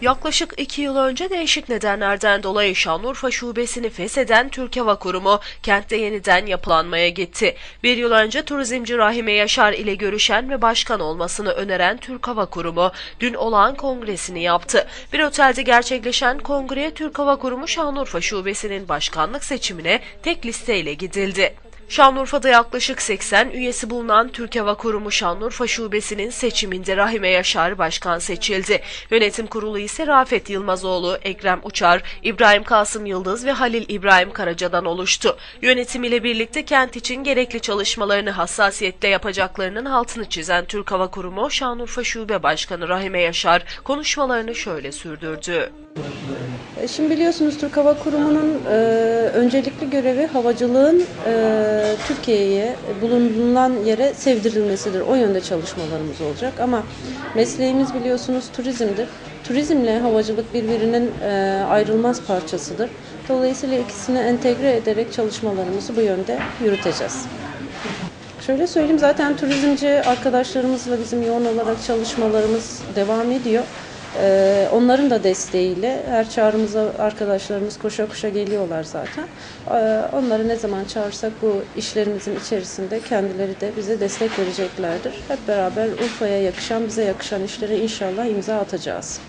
Yaklaşık iki yıl önce değişik nedenlerden dolayı Şanlıurfa Şubesini fesheden Türk Hava Kurumu kentte yeniden yapılanmaya gitti. Bir yıl önce turizmci Rahime Yaşar ile görüşen ve başkan olmasını öneren Türk Hava Kurumu dün olağan kongresini yaptı. Bir otelde gerçekleşen kongreye Türk Hava Kurumu Şanlıurfa Şubesinin başkanlık seçimine tek listeyle gidildi. Şanlıurfa'da yaklaşık 80 üyesi bulunan Türk Hava Kurumu Şanlıurfa Şubesi'nin seçiminde Rahime Yaşar başkan seçildi. Yönetim kurulu ise Rafet Yılmazoğlu, Ekrem Uçar, İbrahim Kasım Yıldız ve Halil İbrahim Karaca'dan oluştu. Yönetim ile birlikte kent için gerekli çalışmalarını hassasiyetle yapacaklarının altını çizen Türk Hava Kurumu Şanlıurfa Şube Başkanı Rahime Yaşar konuşmalarını şöyle sürdürdü. E, Şimdi biliyorsunuz Türk Hava Kurumu'nun e, öncelikli görevi havacılığın e, Türkiye'ye bulunulan yere sevdirilmesidir. O yönde çalışmalarımız olacak ama mesleğimiz biliyorsunuz turizmdir. Turizmle havacılık birbirinin e, ayrılmaz parçasıdır. Dolayısıyla ikisini entegre ederek çalışmalarımızı bu yönde yürüteceğiz. Şöyle söyleyeyim zaten turizmci arkadaşlarımızla bizim yoğun olarak çalışmalarımız devam ediyor. Ee, onların da desteğiyle her çağrımıza arkadaşlarımız koşa koşa geliyorlar zaten. Ee, onları ne zaman çağırsak bu işlerimizin içerisinde kendileri de bize destek vereceklerdir. Hep beraber Urfa'ya yakışan, bize yakışan işlere inşallah imza atacağız.